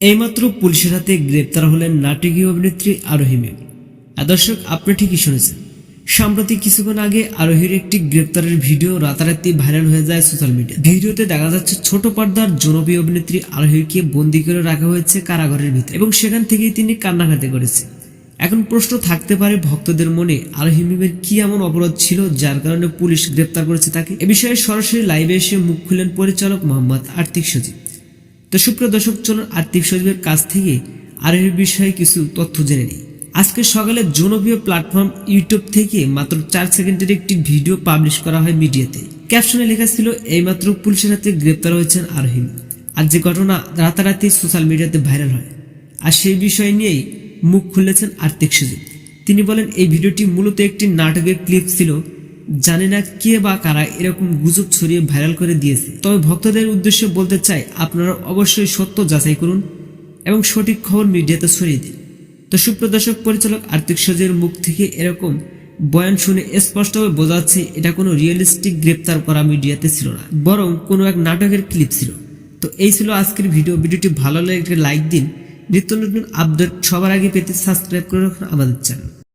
এইমাত্র পুলিশের হাতে গ্রেপ্তার হলেন নাটকীয় অভিনেত্রী আরোহী মেম দর্শক, আপনি ঠিকই শুনেছেন। সাম্প্রতিক কিছুক্ষণ আগে আরোহীর একটি গ্রেপ্তারের ভিডিও রাতারাতি ভাইরাল হয়ে যায় সোশ্যাল মিডিয়া ভিডিওতে দেখা যাচ্ছে ছোট পর্দার জনপ্রিয় অভিনেত্রী আরোহীকে বন্দি করে রাখা হয়েছে কারাগারের ভিতরে এবং সেখান থেকেই তিনি কান্নাকাটি করেছে এখন প্রশ্ন থাকতে পারে ভক্তদের মনে আরোহী মিমের কি এমন অপরাধ ছিল যার কারণে পুলিশ গ্রেপ্তার করেছে তাকে? এ বিষয়ে সরাসরি লাইভে এসে মুখ খুলেন পরিচালক মোহাম্মদ আর্থিক সচিব তো সুপ্রিয় দর্শক, চলুন আর্থিক সচিবের কাছ থেকে আর এর বিষয়ে কিছু তথ্য জেনে নিই। আজকে সকালে জনপ্রিয় প্ল্যাটফর্ম ইউটিউব থেকে মাত্র চার সেকেন্ডের একটি ভিডিও পাবলিশ করা হয় মিডিয়াতে। ক্যাপশনে লেখা ছিল, এইমাত্র পুলিশের হাতে গ্রেপ্তার হয়েছেন আরহিম আর যে ঘটনা রাতারাতি সোশ্যাল মিডিয়াতে ভাইরাল হয়, আর সেই বিষয় নিয়েই মুখ খুলেছেন আর্থিক সচিব তিনি বলেন, এই ভিডিওটি মূলত একটি নাটকের ক্লিপ ছিল জানি না কে বা কারা এরকম গুজব ছড়িয়ে ভাইরাল করে দিয়েছে। তবে ভক্তদের উদ্দেশ্যে বলতে চাই, আপনারা অবশ্যই সত্য যাচাই করুন এবং সঠিক খবর মিডিয়াতে ছড়িয়ে দিন। তো সুপ্রদর্শক পরিচালক আর্থিক সজের মুখ থেকে এরকম বয়ান শুনে স্পষ্টভাবে বোঝা যাচ্ছে, এটা কোনো রিয়েলিস্টিক গ্রেপ্তার করা মিডিয়াতে ছিল না, বরং কোনো এক নাটকের ক্লিপ ছিল। তো এই ছিল আজকের ভিডিও। ভিডিওটি ভালো একটা লাইক দিন। নিত্য নতুন আপডেট সবার আগে পেতে সাবস্ক্রাইব করে রাখুন আমাদের চ্যানেল